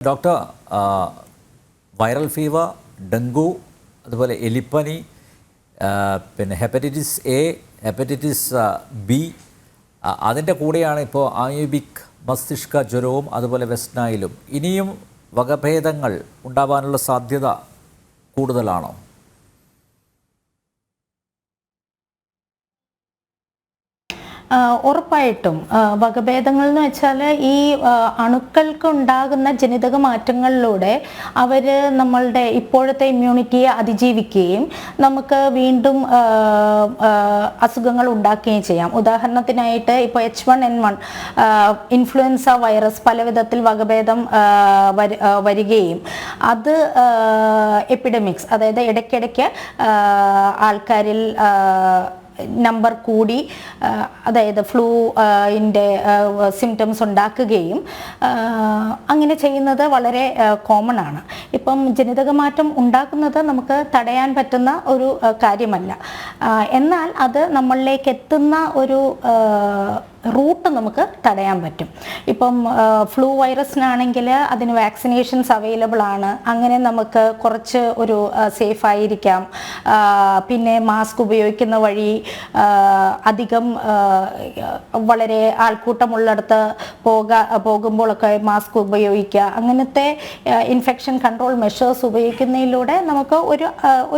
Doctor viral fever dengue അതുപോലെ എലിപ്പനി പിന്നെ ഹെപ്പറ്റൈറ്റിസ് എ ഹെപ്പറ്റൈറ്റിസ് ബി അതിന്റെ കൂടെയാണ് ഇപ്പോൾ ആയുബിക് മസ്തിഷ്ക ജ്വരവും അതുപോലെ വെസ്റ്റ്നായിലും ഇനിയും വകഭേദങ്ങൾ ഉണ്ടാവാനുള്ള സാധ്യത കൂടുതലാണോ? ഉറപ്പായിട്ടും വകഭേദങ്ങൾ എന്ന് വെച്ചാൽ ഈ അണുക്കൾക്ക് ഉണ്ടാകുന്ന ജനിതക മാറ്റങ്ങളിലൂടെ അവർ നമ്മളുടെ ഇപ്പോഴത്തെ ഇമ്മ്യൂണിറ്റിയെ അതിജീവിക്കുകയും നമുക്ക് വീണ്ടും അസുഖങ്ങൾ ഉണ്ടാക്കുകയും ചെയ്യാം. ഉദാഹരണത്തിനായിട്ട് ഇപ്പോൾ H one N one influenza virus പല വിധത്തിൽ വകഭേദം വരികയും അത് എപ്പിഡമിക്സ് അതായത് ഇടയ്ക്കിടയ്ക്ക് ആൾക്കാരിൽ നമ്പർ കൂടി അതായത് ഫ്ലൂ ഇന്റെ സിംറ്റംസ് ഉണ്ടാക്കുകയും അങ്ങനെ ചെയ്യുന്നത് വളരെ കോമൺ ആണ്. ഇപ്പം ജനിതക മാറ്റം ഉണ്ടാക്കുന്നത് നമുക്ക് തടയാൻ പറ്റുന്ന ഒരു കാര്യമല്ല. എന്നാൽ അത് നമ്മളിലേക്ക് എത്തുന്ന ഒരു റൂട്ട് നമുക്ക് തടയാൻ പറ്റും. ഇപ്പം ഫ്ലൂ വൈറസിനാണെങ്കിൽ അതിന് വാക്സിനേഷൻസ് അവൈലബിൾ ആണ്. അങ്ങനെ നമുക്ക് കുറച്ച് ഒരു സേഫ് ആയിരിക്കാം. പിന്നെ മാസ്ക് ഉപയോഗിക്കുന്ന വഴി അധികം വളരെ ആൾക്കൂട്ടമുള്ളിടത്ത് പോക പോകുമ്പോഴൊക്കെ മാസ്ക് ഉപയോഗിക്കുക. അങ്ങനത്തെ ഇൻഫെക്ഷൻ കൺട്രോൾ മെഷേഴ്സ് ഉപയോഗിക്കുന്നതിലൂടെ നമുക്ക് ഒരു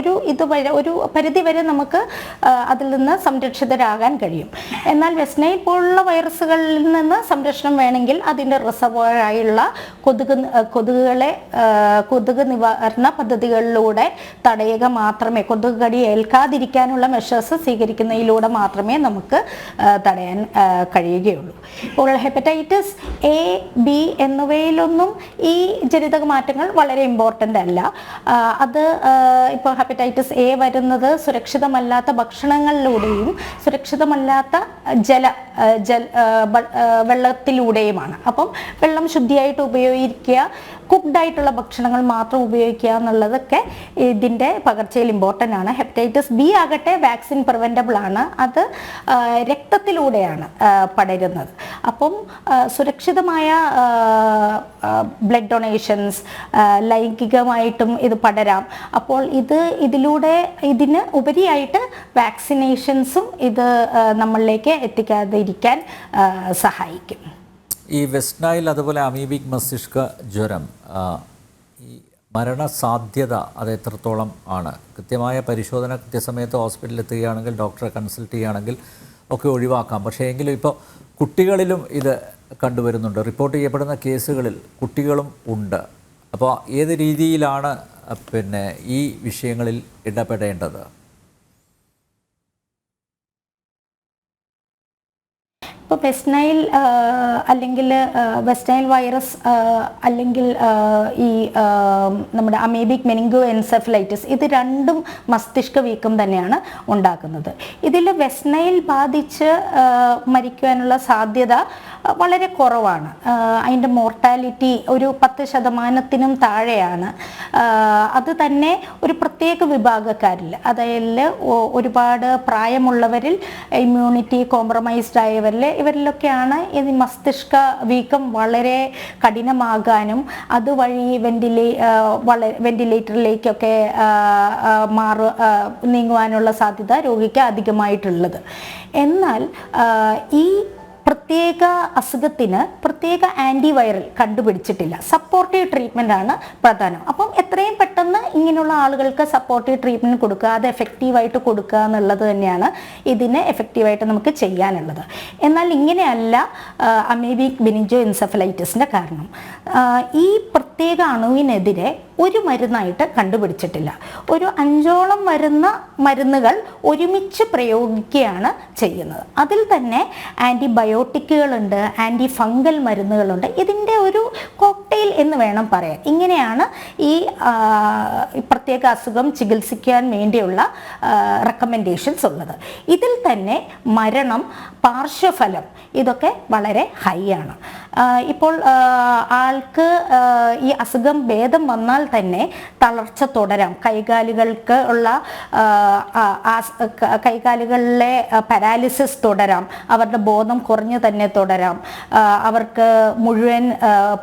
ഒരു ഇതുവരെ ഒരു പരിധി വരെ നമുക്ക് അതിൽ നിന്ന് സംരക്ഷിതരാകാൻ കഴിയും. എന്നാൽ വെസ്റ്റ്നൈൽ പോലുള്ള വൈറസുകളിൽ നിന്ന് സംരക്ഷണം വേണമെങ്കിൽ അതിന്റെ റിസർവോയറായുള്ള കൊതുക് കൊതുകുകളെ കൊതുക് നിവാരണ പദ്ധതികളിലൂടെ തടയുക മാത്രമേ കൊതുക് കടി ഏൽക്കാതിരിക്കാനുള്ള മെഷേഴ്സ് സ്വീകരിക്കുന്നതിലൂടെ മാത്രമേ നമുക്ക് തടയാൻ കഴിയുകയുള്ളൂ. ഇപ്പോൾ ഹെപ്പറ്റൈറ്റിസ് എ ബി എന്നിവയിലൊന്നും ഈ ജനിതക മാറ്റങ്ങൾ വളരെ ഇമ്പോർട്ടന്റ് അല്ല. അത് ഇപ്പോൾ ഹെപ്പറ്റൈറ്റിസ് എ വരുന്നത് സുരക്ഷിതമല്ലാത്ത ഭക്ഷണങ്ങളിലൂടെയും സുരക്ഷിതമല്ലാത്ത ജല ജൽ വെള്ളത്തിലൂടെയുമാണ്. അപ്പം വെള്ളം ശുദ്ധിയായിട്ട് ഉപയോഗിക്കുക കുക്ക്ഡ് ആയിട്ടുള്ള ഭക്ഷണങ്ങൾ മാത്രം ഉപയോഗിക്കുക എന്നുള്ളതൊക്കെ ഇതിന്റെ പകർച്ചയിൽ ഇമ്പോർട്ടന്റ് ആണ്. ഹെപ്പറ്റൈറ്റിസ് ബി ആകട്ടെ വാക്സിൻ പ്രിവെന്റബിൾ ആണ്. അത് രക്തത്തിലൂടെയാണ് പടരുന്നത്. അപ്പം സുരക്ഷിതമായ ബ്ലഡ് ഡൊണേഷൻസ് ലൈംഗികമായിട്ടും ഇത് പടരാം. അപ്പോൾ ഇത് ഇതിലൂടെ ഇതിന് ഉപരിയായിട്ട് വാക്സിനേഷൻസും ഇത് നമ്മളിലേക്ക് എത്തിക്കാതിരിക്കാൻ സഹായിക്കും. ഈ വെസ്റ്റ് നൈൽ അതുപോലെ അമീബിക് മസ്തിഷ്ക ജ്വരം ഈ മരണസാധ്യത അത് എത്രത്തോളം ആണ്? കൃത്യമായ പരിശോധന കൃത്യസമയത്ത് ഹോസ്പിറ്റലിൽ എത്തുകയാണെങ്കിൽ ഡോക്ടറെ കൺസൾട്ട് ചെയ്യുകയാണെങ്കിൽ ഒക്കെ ഒഴിവാക്കാം. പക്ഷേ എങ്കിലും ഇപ്പോൾ കുട്ടികളിലും ഇത് കണ്ടുവരുന്നുണ്ട്. റിപ്പോർട്ട് ചെയ്യപ്പെടുന്ന കേസുകളിൽ കുട്ടികളും ഉണ്ട്. അപ്പോൾ ഏത് രീതിയിലാണ് പിന്നെ ഈ വിഷയങ്ങളിൽ ഇടപെടേണ്ടത്? ഇപ്പോൾ വെസ്റ്റ് നൈൽ അല്ലെങ്കിൽ വെസ്റ്റ് നൈൽ വൈറസ് അല്ലെങ്കിൽ ഈ നമ്മുടെ അമേബിക് മെനിങ്കോ എൻസെഫലൈറ്റിസ് ഇത് രണ്ടും മസ്തിഷ്ക വീക്കം തന്നെയാണ് ഉണ്ടാക്കുന്നത്. ഇതിൽ വെസ്റ്റ് നൈൽ ബാധിച്ച് മരിക്കുവാനുള്ള സാധ്യത വളരെ കുറവാണ്. അതിന്റെ മോർട്ടാലിറ്റി ഒരു പത്ത് ശതമാനത്തിനും താഴെയാണ്. അത് തന്നെ ഒരു പ്രത്യേക വിഭാഗക്കാരിൽ അതായത് ഒരുപാട് പ്രായമുള്ളവരിൽ ഇമ്മ്യൂണിറ്റി കോംപ്രമൈസ്ഡ് ആയവരിൽ ഇവരിലൊക്കെയാണ് ഈ മസ്തിഷ്ക വീക്കം വളരെ കഠിനമാകാനും അതുവഴി വെന്റിലേ വളരെ വെന്റിലേറ്ററിലേക്കൊക്കെ മാറു നീങ്ങുവാനുള്ള സാധ്യത രോഗിക്ക് അധികമായിട്ടുള്ളത്. എന്നാൽ ഈ പ്രത്യേക അസുഖത്തിന് പ്രത്യേക ആന്റിവൈറൽ കണ്ടുപിടിച്ചിട്ടില്ല. സപ്പോർട്ടീവ് ട്രീറ്റ്മെന്റ് ആണ് പ്രധാനം. അപ്പം എത്രയും പെട്ടെന്ന് ഇങ്ങനെയുള്ള ആളുകൾക്ക് സപ്പോർട്ടീവ് ട്രീറ്റ്മെന്റ് കൊടുക്കുക അത് എഫക്റ്റീവായിട്ട് കൊടുക്കുക എന്നുള്ളത് തന്നെയാണ് ഇതിനെ എഫക്റ്റീവായിട്ട് നമുക്ക് ചെയ്യാനുള്ളത്. എന്നാൽ ഇങ്ങനെയല്ല അമേബിക് ബിനിഞ്ചോ എൻസെഫലൈറ്റിസിന്റെ കാരണം. ഈ പ്രത്യേക അണുവിനെതിരെ ഒരു മരുന്നായിട്ട് കണ്ടുപിടിച്ചിട്ടില്ല. ഒരു അഞ്ചോളം വരുന്ന മരുന്നുകൾ ഒരുമിച്ച് പ്രയോഗിക്കുകയാണ് ചെയ്യുന്നത്. അതിൽ തന്നെ ആന്റിബയോട്ടിക്കുകളുണ്ട് ആന്റി ഫംഗൽ മരുന്നുകളുണ്ട്. ഇതിന്റെ ഒരു കോക്ടെയിൽ എന്ന് വേണം പറയാൻ. ഇങ്ങനെയാണ് ഈ പ്രത്യേക അസുഖം ചികിത്സിക്കാൻ വേണ്ടിയുള്ള റെക്കമെൻഡേഷൻസ് ഉള്ളത്. ഇതിൽ തന്നെ മരണം പാർശ്വഫലം ഇതൊക്കെ വളരെ ഹൈ ആണ്. ഇപ്പോൾ ആൾക്ക് ഈ അസുഖം ഭേദം വന്നാൽ തന്നെ തളർച്ച തുടരാം. കൈകാലുകൾക്ക് ഉള്ള കൈകാലുകളിലെ പാരാലിസിസ് തുടരാം. അവരുടെ ബോധം കുറഞ്ഞു തന്നെ തുടരാം. അവർക്ക് മുഴുവൻ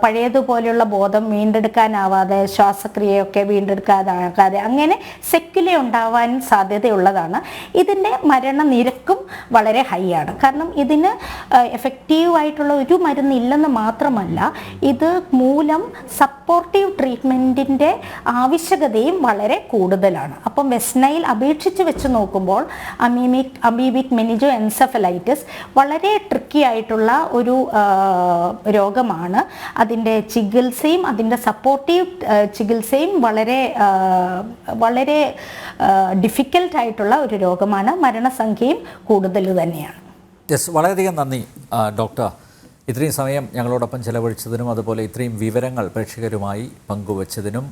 പഴയതുപോലെ താഴെയുള്ള ബോധം വീണ്ടെടുക്കാനാവാതെ ശ്വാസക്രിയയൊക്കെ വീണ്ടെടുക്കാനാകാതെ അങ്ങനെ സെക്യുല ഉണ്ടാവാൻ സാധ്യതയുള്ളതാണ്. ഇതിന്റെ മരണ നിരക്കും വളരെ ഹൈ ആണ്. കാരണം ഇതിന് എഫക്റ്റീവ് ആയിട്ടുള്ള ഒരു മരുന്നില്ലെന്ന് മാത്രമല്ല ഇത് മൂലം സപ്പോർട്ടീവ് ട്രീറ്റ്മെന്റിന്റെ ആവശ്യകതയും വളരെ കൂടുതലാണ്. അപ്പം വെസ്നയിൽ അപേക്ഷിച്ച് വെച്ച് നോക്കുമ്പോൾ അമീമിക് അമീബിക് മെനിജോ എൻസെഫലൈറ്റിസ് വളരെ ട്രിക്കി ആയിട്ടുള്ള ഒരു രോഗമാണ്. അതിന്റെ ചികിത്സയും അതിന്റെ സപ്പോർട്ടീവ് ചികിത്സയും വളരെ വളരെ ഡിഫിക്കൽട്ടായിട്ടുള്ള ഒരു രോഗമാണ്. മരണസംഖ്യയും കൂടുതൽ തന്നെയാണ്. യെസ് വളരെയധികം നന്ദി ഡോക്ടർ. ഇത്രയും സമയം ഞങ്ങളോടൊപ്പം ചെലവഴിച്ചതിനും അതുപോലെ ഇത്രയും വിവരങ്ങൾ പ്രേക്ഷകരുമായി പങ്കുവച്ചതിനും.